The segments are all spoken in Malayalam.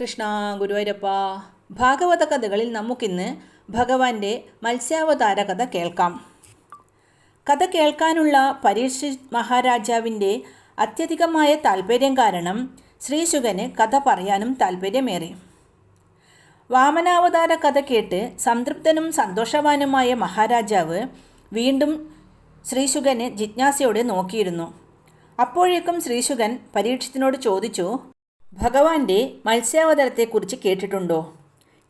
കൃഷ്ണ ഗുരുവായൂരപ്പ ഭാഗവത കഥകളിൽ നമുക്കിന്ന് ഭഗവാന്റെ മത്സ്യാവതാര കഥ കേൾക്കാം. കഥ കേൾക്കാനുള്ള പരീക്ഷ മഹാരാജാവിന്റെ അത്യധികമായ താല്പര്യം കാരണം ശ്രീശുഖന് കഥ പറയാനും താല്പര്യമേറി വാമനാവതാര കഥ കേട്ട് സംതൃപ്തനും സന്തോഷവാനുമായ മഹാരാജാവ് വീണ്ടും ശ്രീശുഖനെ ജിജ്ഞാസയോടെ നോക്കിയിരുന്നു. അപ്പോഴേക്കും ശ്രീശുഖൻ പരീക്ഷത്തിനോട് ചോദിച്ചു ഭഗവാന്റെ മത്സ്യാവതാരത്തെക്കുറിച്ച് കേട്ടിട്ടുണ്ടോ?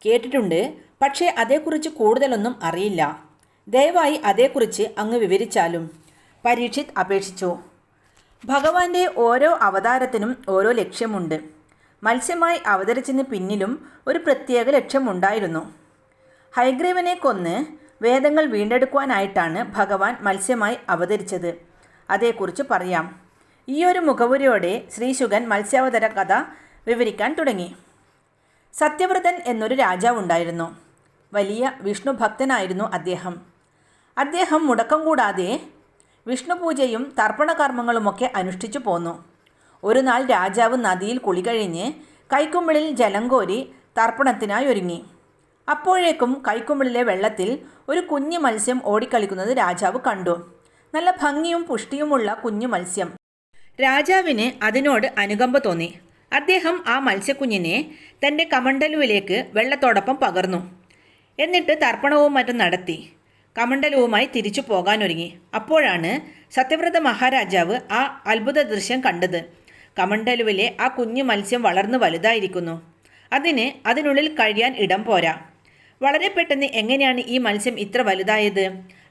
കേട്ടിട്ടുണ്ട്. പക്ഷേ അതേക്കുറിച്ച് കൂടുതലൊന്നും അറിയില്ല. ദയവായി അതേക്കുറിച്ച് അങ്ങ് വിവരിച്ചാലും. പരീക്ഷിത് അപേക്ഷിച്ചു. ഭഗവാന്റെ ഓരോ അവതാരത്തിനും ഓരോ ലക്ഷ്യമുണ്ട്. മത്സ്യമായി അവതരിച്ചതിന് പിന്നിലും ഒരു പ്രത്യേക ലക്ഷ്യമുണ്ടായിരുന്നു. ഹൈഗ്രീവനെ കൊന്ന് വേദങ്ങൾ വീണ്ടെടുക്കുവാനായിട്ടാണ് ഭഗവാൻ മത്സ്യമായി അവതരിച്ചത്. അതേക്കുറിച്ച് പറയാം. ഈയൊരു മുഖവുരയോടെ ശ്രീശുഗൻ മത്സ്യാവതര കഥ വിവരിക്കാൻ തുടങ്ങി. സത്യവ്രതൻ എന്നൊരു രാജാവ് ഉണ്ടായിരുന്നു. വലിയ വിഷ്ണു ഭക്തനായിരുന്നു അദ്ദേഹം. അദ്ദേഹം മുടക്കം കൂടാതെ വിഷ്ണു പൂജയും തർപ്പണകർമ്മങ്ങളുമൊക്കെ അനുഷ്ഠിച്ചു പോന്നു. ഒരു നാൾ രാജാവ് നദിയിൽ കുളി കഴിഞ്ഞ് കൈക്കുമ്പിളിൽ ജലം കോരി തർപ്പണത്തിനായി ഒരുങ്ങി. അപ്പോഴേക്കും കൈക്കുമ്പിളിലെ വെള്ളത്തിൽ ഒരു കുഞ്ഞു മത്സ്യം ഓടിക്കളിക്കുന്നത് രാജാവ് കണ്ടു. നല്ല ഭംഗിയും പുഷ്ടിയുമുള്ള കുഞ്ഞു മത്സ്യം. രാജാവിന് അതിനോട് അനുകമ്പ തോന്നി. അദ്ദേഹം ആ മത്സ്യക്കുഞ്ഞിനെ തന്റെ കമണ്ടലുവിലേക്ക് വെള്ളത്തോടൊപ്പം പകർന്നു. എന്നിട്ട് തർപ്പണവും മറ്റും നടത്തി. കമണ്ടലവുമായി തിരിച്ചു പോകാനൊരുങ്ങി. അപ്പോഴാണ് സത്യവ്രത മഹാരാജാവ് ആ അത്ഭുത ദൃശ്യം കണ്ടത്. കമണ്ടലുവിലെ ആ കുഞ്ഞു മത്സ്യം വളർന്നു വലുതായിരിക്കുന്നു. അതിന് അതിനുള്ളിൽ കഴിയാൻ ഇടം പോരാ. വളരെ പെട്ടെന്ന് എങ്ങനെയാണ് ഈ മത്സ്യം ഇത്ര വലുതായത്?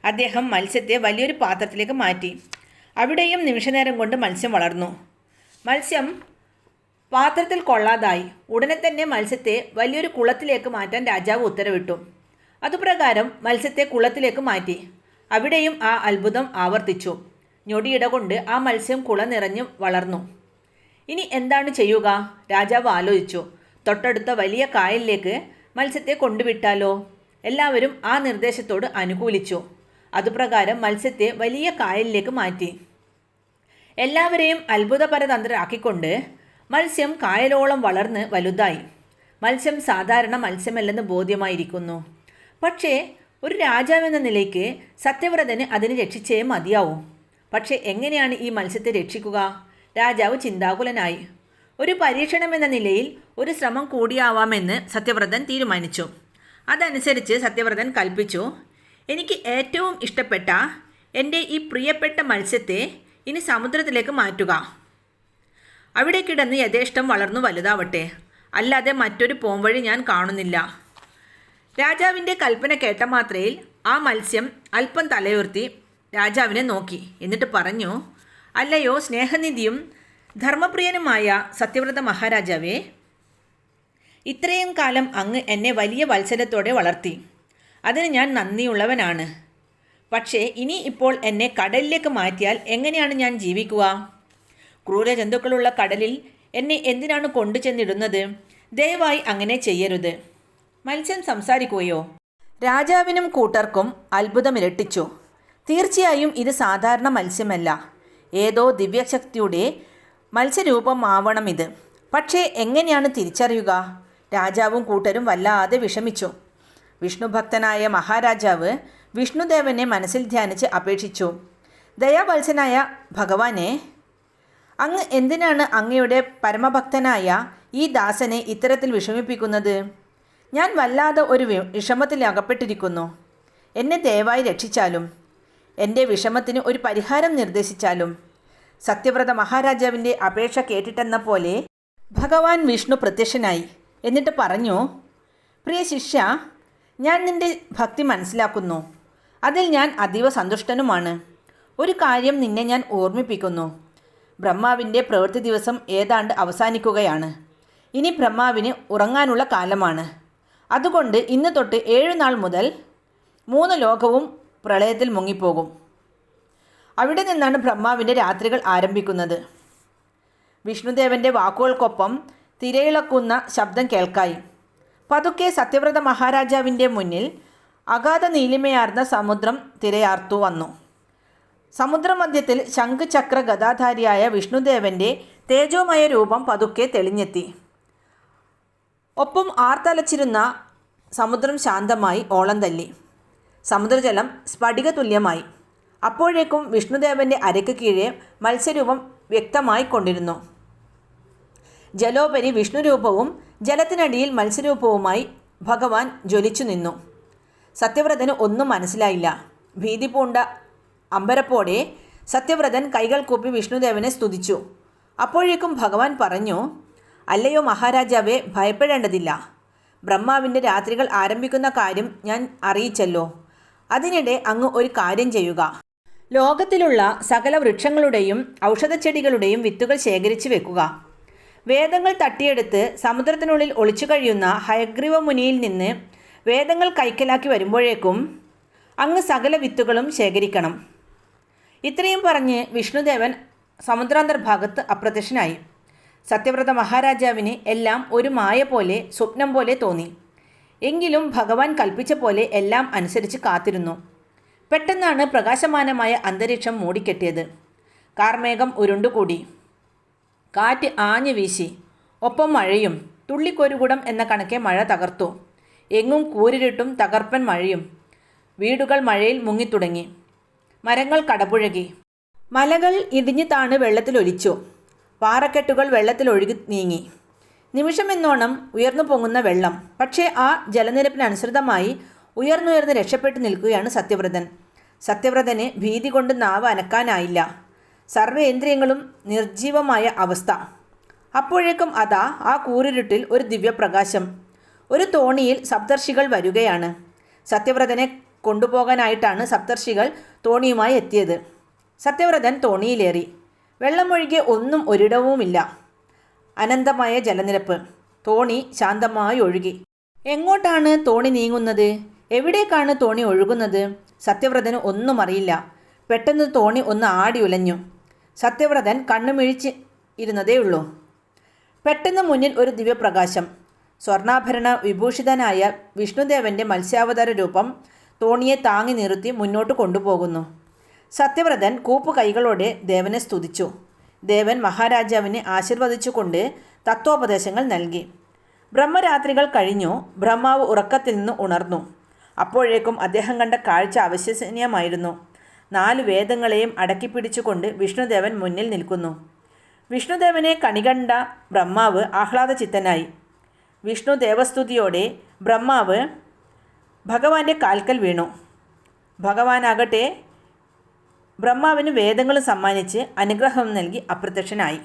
അദ്ദേഹം മത്സ്യത്തെ വലിയൊരു പാത്രത്തിലേക്ക് മാറ്റി. അവിടെയും നിമിഷനേരം കൊണ്ട് മത്സ്യം വളർന്നു. മത്സ്യം പാത്രത്തിൽ കൊള്ളാതായി. ഉടനെ തന്നെ മത്സ്യത്തെ വലിയൊരു കുളത്തിലേക്ക് മാറ്റാൻ രാജാവ് ഉത്തരവിട്ടു. അതുപ്രകാരം മത്സ്യത്തെ കുളത്തിലേക്ക് മാറ്റി. അവിടെയും ആ അത്ഭുതം ആവർത്തിച്ചു. ഞൊടിയിട കൊണ്ട് ആ മത്സ്യം കുള നിറഞ്ഞു വളർന്നു. ഇനി എന്താണ് ചെയ്യുക? രാജാവ് ആലോചിച്ചു. തൊട്ടടുത്ത വലിയ കായലിലേക്ക് മത്സ്യത്തെ കൊണ്ടുവിട്ടാലോ? എല്ലാവരും ആ നിർദ്ദേശത്തോട് അനുകൂലിച്ചു. അതുപ്രകാരം മത്സ്യത്തെ വലിയ കായലിലേക്ക് മാറ്റി. എല്ലാവരെയും അത്ഭുതപരതന്ത്രരാക്കിക്കൊണ്ട് മത്സ്യം കായലോളം വളർന്ന് വലുതായി. മത്സ്യം സാധാരണ മത്സ്യമല്ലെന്ന് ബോധ്യമായിരിക്കുന്നു. പക്ഷേ ഒരു രാജാവെന്ന നിലയ്ക്ക് സത്യവ്രതന് അതിനെ രക്ഷിച്ചേ മതിയാവൂ. പക്ഷേ എങ്ങനെയാണ് ഈ മത്സ്യത്തെ രക്ഷിക്കുക? രാജാവ് ചിന്താകുലനായി. ഒരു പരീക്ഷണമെന്ന നിലയിൽ ഒരു ശ്രമം കൂടിയാവാമെന്ന് സത്യവ്രതൻ തീരുമാനിച്ചു. അതനുസരിച്ച് സത്യവ്രതൻ കൽപ്പിച്ചു എനിക്ക് ഏറ്റവും ഇഷ്ടപ്പെട്ട എന്റെ ഈ പ്രിയപ്പെട്ട മത്സ്യത്തെ ഇനി സമുദ്രത്തിലേക്ക് മാറ്റുക. അവിടെ കിടന്ന് യഥേഷ്ടം വളർന്നു വലുതാവട്ടെ. അല്ലാതെ മറ്റൊരു പോംവഴി ഞാൻ കാണുന്നില്ല. രാജാവിന്റെ കൽപ്പന കേട്ട മാത്രയിൽ ആ മത്സ്യം അല്പം തലയുർത്തി രാജാവിനെ നോക്കി. എന്നിട്ട് പറഞ്ഞു അല്ലയോ സ്നേഹനിധിയും ധർമ്മപ്രിയനുമായ സത്യവ്രത മഹാരാജാവേ ഇത്രയും കാലം അങ്ങ് എന്നെ വലിയ വത്സരത്തോടെ വളർത്തി. അതിന് ഞാൻ നന്ദിയുള്ളവനാണ്. പക്ഷേ ഇനി ഇപ്പോൾ എന്നെ കടലിലേക്ക് മാറ്റിയാൽ എങ്ങനെയാണ് ഞാൻ ജീവിക്കുക? ക്രൂര ജന്തുക്കളുള്ള കടലിൽ എന്നെ എന്തിനാണ് കൊണ്ടുചെന്നിടുന്നത്? ദയവായി അങ്ങനെ ചെയ്യരുത്. മത്സ്യം സംസാരിക്കുകയോ? രാജാവിനും കൂട്ടർക്കും അത്ഭുതമിരട്ടിച്ചു. തീർച്ചയായും ഇത് സാധാരണ മത്സ്യമല്ല. ഏതോ ദിവ്യശക്തിയുടെ മത്സ്യരൂപമാവണം ഇത് പക്ഷേ എങ്ങനെയാണ് തിരിച്ചറിയുക? രാജാവും കൂട്ടരും വല്ലാതെ വിഷമിച്ചു. വിഷ്ണുഭക്തനായ മഹാരാജാവ് വിഷ്ണുദേവനെ മനസ്സിൽ ധ്യാനിച്ച് അപേക്ഷിച്ചു. ദയാവത്സനായ ഭഗവാനെ അങ്ങ് എന്തിനാണ് അങ്ങയുടെ പരമഭക്തനായ ഈ ദാസനെ ഇത്തരത്തിൽ വിഷമിപ്പിക്കുന്നത്? ഞാൻ വല്ലാതെ ഒരു വിഷമത്തിൽ അകപ്പെട്ടിരിക്കുന്നു. എന്നെ ദയവായി രക്ഷിച്ചാലും എന്റെ വിഷമത്തിന് ഒരു പരിഹാരം നിർദ്ദേശിച്ചാലും സത്യവ്രത മഹാരാജാവിന്റെ അപേക്ഷ കേട്ടിട്ടെന്ന പോലെ ഭഗവാൻ വിഷ്ണു പ്രത്യക്ഷനായി. എന്നിട്ട് പറഞ്ഞു പ്രിയ ശിഷ്യ ഞാൻ നിന്റെ ഭക്തി മനസ്സിലാക്കുന്നു. അതിൽ ഞാൻ അതീവ സന്തുഷ്ടനുമാണ്. ഒരു കാര്യം നിന്നെ ഞാൻ ഓർമ്മിപ്പിക്കുന്നു. ബ്രഹ്മാവിന്റെ പ്രവൃത്തി ദിവസം ഏതാണ്ട് അവസാനിക്കുകയാണ്. ഇനി ബ്രഹ്മാവിന് ഉറങ്ങാനുള്ള കാലമാണ്. അതുകൊണ്ട് ഇന്ന് തൊട്ട് ഏഴു നാൾ മുതൽ മൂന്ന് ലോകവും പ്രളയത്തിൽ മുങ്ങിപ്പോകും. അവിടെ നിന്നാണ് ബ്രഹ്മാവിന്റെ രാത്രികൾ ആരംഭിക്കുന്നത്. വിഷ്ണുദേവന്റെ വാക്കുകൾക്കൊപ്പം തിരയിളക്കുന്ന ശബ്ദം കേൾക്കായി. പതുക്കെ സത്യവ്രത മഹാരാജാവിന്റെ മുന്നിൽ അഗാധ നീലിമയാർന്ന സമുദ്രം തിരയാർത്തു വന്നു. സമുദ്രമധ്യത്തിൽ ശംഖുചക്ര ഗതാധാരിയായ വിഷ്ണുദേവന്റെ തേജോമയ രൂപം പതുക്കെ തെളിഞ്ഞെത്തി. ഒപ്പം ആർത്തലച്ചിരുന്ന സമുദ്രം ശാന്തമായി ഓളം തല്ലി. സമുദ്രജലം സ്ഫടിക തുല്യമായി അപ്പോഴേക്കും വിഷ്ണുദേവന്റെ അരയ്ക്ക് കീഴെ മത്സ്യരൂപം വ്യക്തമായി കൊണ്ടിരുന്നു. ജലോപരി വിഷ്ണുരൂപവും ജലത്തിനടിയിൽ മത്സ്യരൂപവുമായി ഭഗവാൻ ജ്വലിച്ചു നിന്നു. സത്യവ്രതന് ഒന്നും മനസ്സിലായില്ല. ഭീതി പൂണ്ട അമ്പരപ്പോടെ സത്യവ്രതൻ കൈകൾ കൂപ്പി വിഷ്ണുദേവനെ സ്തുതിച്ചു. അപ്പോഴേക്കും ഭഗവാൻ പറഞ്ഞു അല്ലയോ മഹാരാജാവെ ഭയപ്പെടേണ്ടതില്ല. ബ്രഹ്മാവിന്റെ രാത്രികൾ ആരംഭിക്കുന്ന കാര്യം ഞാൻ അറിയിച്ചല്ലോ. അതിനിടെ അങ്ങ് ഒരു കാര്യം ചെയ്യുക. ലോകത്തിലുള്ള സകല വൃക്ഷങ്ങളുടെയും ഔഷധച്ചെടികളുടെയും വിത്തുകൾ ശേഖരിച്ചു വെക്കുക. വേദങ്ങൾ തട്ടിയെടുത്ത് സമുദ്രത്തിനുള്ളിൽ ഒളിച്ചു കഴിയുന്ന ഹയഗ്രീവ മുനിയിൽ നിന്ന് വേദങ്ങൾ കൈക്കലാക്കി വരുമ്പോഴേക്കും അങ്ങ് സകല വിത്തുകളും ശേഖരിക്കണം. ഇത്രയും പറഞ്ഞ് വിഷ്ണുദേവൻ സമുദ്രാന്തർഭാഗത്ത് അപ്രത്യക്ഷനായി. സത്യവ്രത മഹാരാജാവിന് എല്ലാം ഒരു മായ പോലെ സ്വപ്നം പോലെ തോന്നി. എങ്കിലും ഭഗവാൻ കൽപ്പിച്ച പോലെ എല്ലാം അനുസരിച്ച് കാത്തിരുന്നു. പെട്ടെന്നാണ് പ്രകാശമാനമായ അന്തരീക്ഷം മൂടിക്കെട്ടിയത്. കാർമേഘം ഉരുണ്ടുകൂടി. കാറ്റ് ആഞ്ഞു വീശി. ഒപ്പം മഴയും. തുള്ളിക്കൊരുകുടം എന്ന കണക്കെ മഴ തകർത്തു. എങ്ങും കൂരിരുട്ടും തകർപ്പൻ മഴയും. വീടുകൾ മഴയിൽ മുങ്ങിത്തുടങ്ങി. മരങ്ങൾ കടപുഴകി. മലകൾ ഇടിഞ്ഞു താണ് വെള്ളത്തിലൊലിച്ചു പാറക്കെട്ടുകൾ വെള്ളത്തിലൊഴുകി നീങ്ങി. നിമിഷമെന്നോണം ഉയർന്നു പൊങ്ങുന്ന വെള്ളം. പക്ഷേ ആ ജലനിരപ്പിനനുസൃതമായി ഉയർന്നുയർന്ന് രക്ഷപ്പെട്ടു നിൽക്കുകയാണ് സത്യവ്രതൻ. സത്യവ്രതന് ഭീതി കൊണ്ട് നാവ് അനക്കാനായില്ല. സർവേന്ദ്രിയങ്ങളും നിർജീവമായ അവസ്ഥ. അപ്പോഴേക്കും അതാ ആ കൂരിരുട്ടിൽ ഒരു ദിവ്യപ്രകാശം. ഒരു തോണിയിൽ സപ്തർഷികൾ വരികയാണ്. സത്യവ്രതനെ കൊണ്ടുപോകാനായിട്ടാണ് സപ്തർഷികൾ തോണിയുമായി എത്തിയത്. സത്യവ്രതൻ തോണിയിലേറി. വെള്ളമൊഴികെ ഒന്നും ഒരിടവുമില്ല. അനന്തമായ ജലനിരപ്പ്. തോണി ശാന്തമായി ഒഴുകി. എങ്ങോട്ടാണ് തോണി നീങ്ങുന്നത്? എവിടേക്കാണ് തോണി ഒഴുകുന്നത്? സത്യവ്രതന് ഒന്നും അറിയില്ല. പെട്ടെന്ന് തോണി ഒന്ന് ആടി ഉലഞ്ഞു. സത്യവ്രതൻ കണ്ണുമിഴിച്ച് ഇരുന്നതേയുള്ളൂ. പെട്ടെന്ന് മുന്നിൽ ഒരു ദിവ്യപ്രകാശം. സ്വർണാഭരണ വിഭൂഷിതനായ വിഷ്ണുദേവന്റെ മത്സ്യാവതാര രൂപം തോണിയെ താങ്ങി നിർത്തി മുന്നോട്ട് കൊണ്ടുപോകുന്നു. സത്യവ്രതൻ കൂപ്പു കൈകളോടെ ദേവനെ സ്തുതിച്ചു. ദേവൻ മഹാരാജാവിനെ ആശീർവദിച്ചുകൊണ്ട് തത്വോപദേശങ്ങൾ നൽകി. ബ്രഹ്മരാത്രികൾ കഴിഞ്ഞു ബ്രഹ്മാവ് ഉറക്കത്തിൽ നിന്ന് ഉണർന്നു. അപ്പോഴേക്കും അദ്ദേഹം കണ്ട കാഴ്ച അവിശ്വസനീയമായിരുന്നു. നാല് വേദങ്ങളെയും അടക്കി പിടിച്ചുകൊണ്ട് വിഷ്ണുദേവൻ മുന്നിൽ നിൽക്കുന്നു. വിഷ്ണുദേവനെ കണികണ്ട ബ്രഹ്മാവ് ആഹ്ലാദചിത്തനായി. വിഷ്ണു ദേവസ്തുതിയോടെ ബ്രഹ്മാവ് ഭഗവാന്റെ കാൽക്കൽ വീണു. ഭഗവാനാകട്ടെ ബ്രഹ്മാവിന് വേദങ്ങൾ സമ്മാനിച്ച് അനുഗ്രഹം നൽകി അപ്രത്യക്ഷനായി.